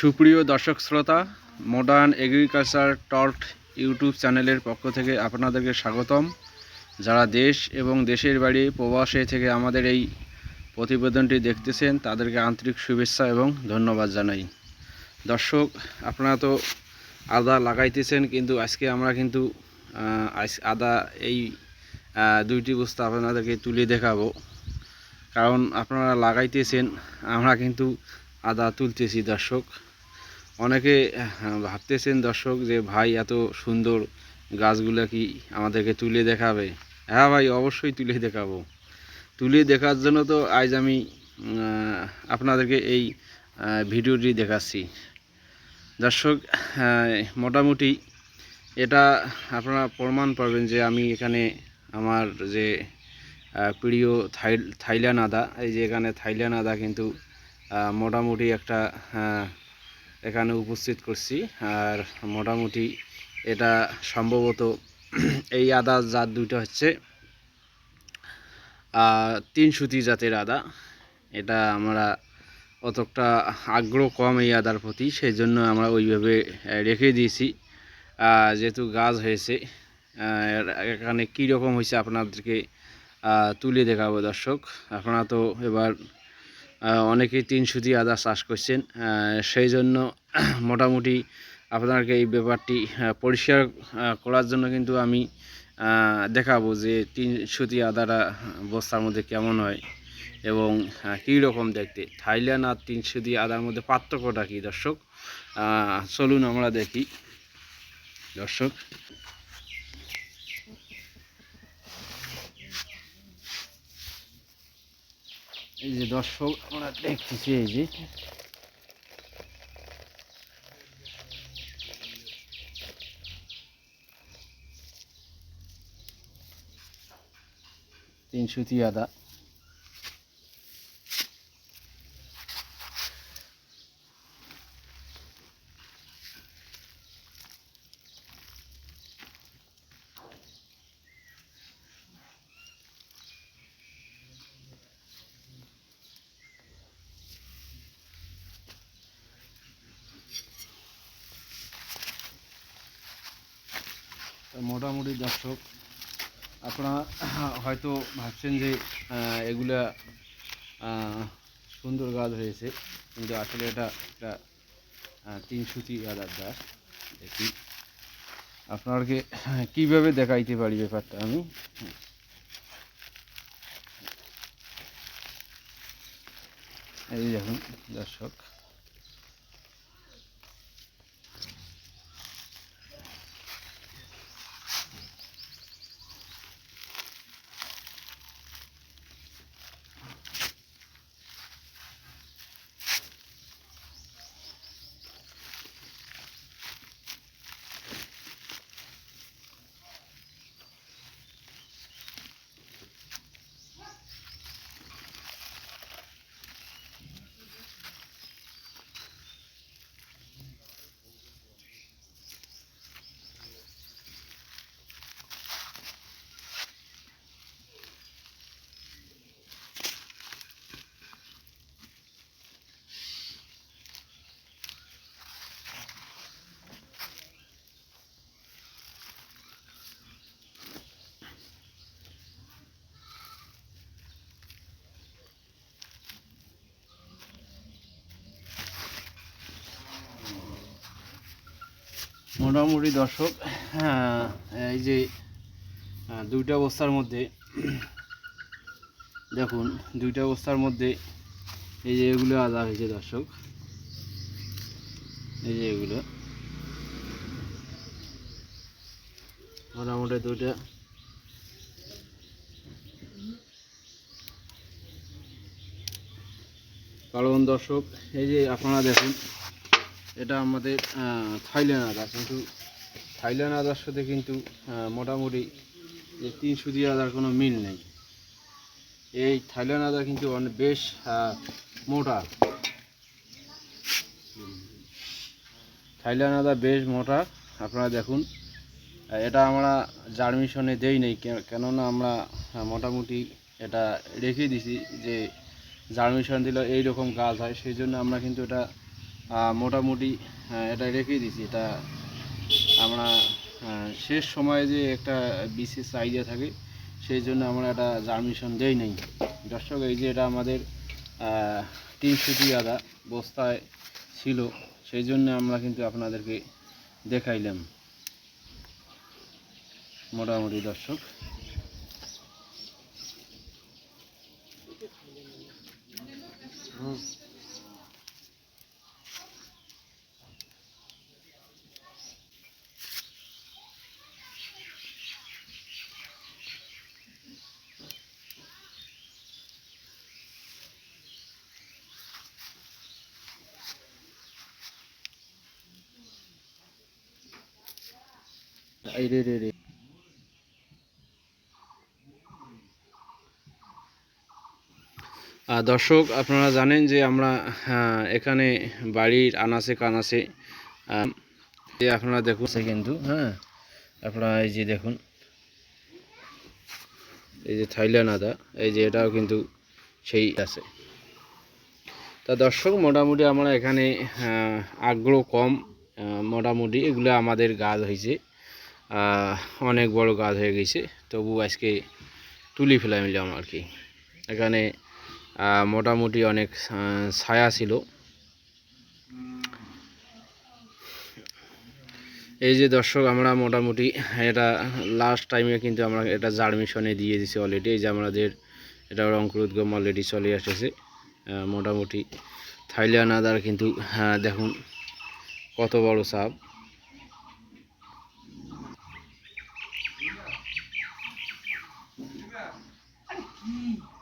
সুপ্রিয় দর্শক শ্রোতা মডার্ন এগ্রিকালচার টল্ট ইউটিউব চ্যানেলের পক্ষ থেকে আপনাদেরকে স্বাগতম। যারা দেশ এবং দেশের বাড়ি প্রবাসে থেকে আমাদের এই প্রতিবেদনটি দেখতেছেন, তাদেরকে আন্তরিক শুভেচ্ছা এবং ধন্যবাদ জানাই। দর্শক, আপনারা তো আদা লাগাইতেছেন, কিন্তু আজকে আমরা কিন্তু আদা এই দুইটি বস্তা আপনাদেরকে তুলে দেখাবো। কারণ আপনারা লাগাইতেছেন, আমরা কিন্তু আদা তুলতেছি, দর্শক। অনেকে ভাবতেছেন, দর্শক, যে ভাই, এত সুন্দর গাছগুলো কি আমাদেরকে তুলে দেখাবে? হ্যাঁ ভাই, অবশ্যই তুলে দেখাবো। তুলে দেখার জন্য তো আজ আমি আপনাদেরকে এই ভিডিওটি দেখাচ্ছি। দর্শক মোটামুটি এটা আপনারা প্রমাণ পাবেন যে আমি এখানে আমার যে প্রিয় থাই, থাইল্যান্ড আদা, এই যে এখানে থাইল্যান্ড আদা কিন্তু মোটামুটি একটা এখানে উপস্থিত করছি। আর মোটামুটি এটা সম্ভবত এই আদা জাত দুইটা হচ্ছে তিন সুতি জাতের আদা। এটা আমরা অতটা আগ্রহ কম এই আদার প্রতি সেই জন্য আমরা ওইভাবে রেখে দিয়েছি। যেহেতু গাছ হয়েছে এখানে কী রকম হয়েছে আপনাদেরকে তুলে দেখাবো দর্শক। আপনারা তো এবার অনেকেই তিন সুতি আদা চাষ করছেন সেই জন্য মোটামুটি আপনাকে এই ব্যাপারটি পরিষ্কার করার জন্য কিন্তু আমি দেখাবো যে তিন সুতি আদাটা বস্তার মধ্যে কেমন হয় এবং কী রকম দেখতে। থাইল্যান্ড আর তিন সুতি আদার মধ্যে পার্থক্যটা কী, দর্শক? চলুন আমরা দেখি। দর্শক এই যে দর্শক আমরা দেখতেছি এই যে। তিনশো সুতি আদা। মোটামুটি দর্শক, আপনারা হয়তো ভাবছেন যে এগুলা সুন্দর গাছ হয়েছে, কিন্তু আসলে এটা একটা তিন সুতি আদার গাছ, দেখি। আপনাকে কীভাবে দেখাইতে পারি ব্যাপারটা আমি? এই দেখুন দর্শক। মোটামুটি দর্শক হ্যাঁ, এই যে দুইটা বস্তার মধ্যে দেখুন দুইটা বস্তার মধ্যে এই যে এগুলো আদা হয়েছে দর্শক। এই যে এগুলো। মোটামুটি দুইটা। কারণ দর্শক এই যে আপনারা দেখুন এটা আমাদের থাইল্যান্ড আদা কিন্তু থাইল্যান্ড আদার সাথে কিন্তু মোটামুটি যে তিন সুদি আদার কোনো মিল নেই। এই থাইল্যান্ড আদা কিন্তু অনেক বেশ মোটা। থাইল্যান্ড আদা বেশ মোটা, আপনারা দেখুন। এটা আমরা জার্মিশনে দেই নেই কেননা আমরা মোটামুটি এটা রেখে দিছি যে জার্মিশন দিলে এই রকম গাছ হয়, সেই জন্য আমরা কিন্তু এটা মোটামুটি এটা রেখে দিছি। এটা আমরা শেষ সময়ে যে একটা বিশেষ আইডিয়া থাকে, সেই জন্য আমরা একটা জার্মিশন দেই নাই। দর্শক, এই যে এটা আমাদের তিনশোটি আদা বস্তায় ছিল, সেই জন্য আমরা কিন্তু আপনাদেরকে দেখাইলাম। মোটামুটি, দর্শক। এই রে রে রে। দর্শক আপনারা জানেন যে আমরা এখানে বাড়ির আনাচে কানাচে আহ, যে আপনারা দেখুন সে কিন্তু হ্যাঁ। আপনারা এই যে দেখুন। এই যে থাইল্যান্ড আদা এই যে এটাও কিন্তু সেই আছে। তা দর্শক মোটামুটি আমরা এখানে আগ্রহ কম মোটামুটি এগুলো আমাদের গাছ হয়েছে। অনেক বড় গাছ হয়ে গেছে। তবু আজকে তুলি ফেলাইলাম আর কি। এখানে মোটামুটি অনেক ছায়া ছিল। এই যে দর্শক, আমরা মোটামুটি এটা লাস্ট টাইমে কিন্তু আমরা এটা জার্মিশনে দিয়ে দিছি অলরেডি এই যে আমাদের এটা অঙ্কুরোদ্গম অলরেডি চলে এসেছে মোটামুটি থাইল্যান্ড আদার কিন্তু হ্যাঁ দেখুন, কত বড় সাপ। Mm.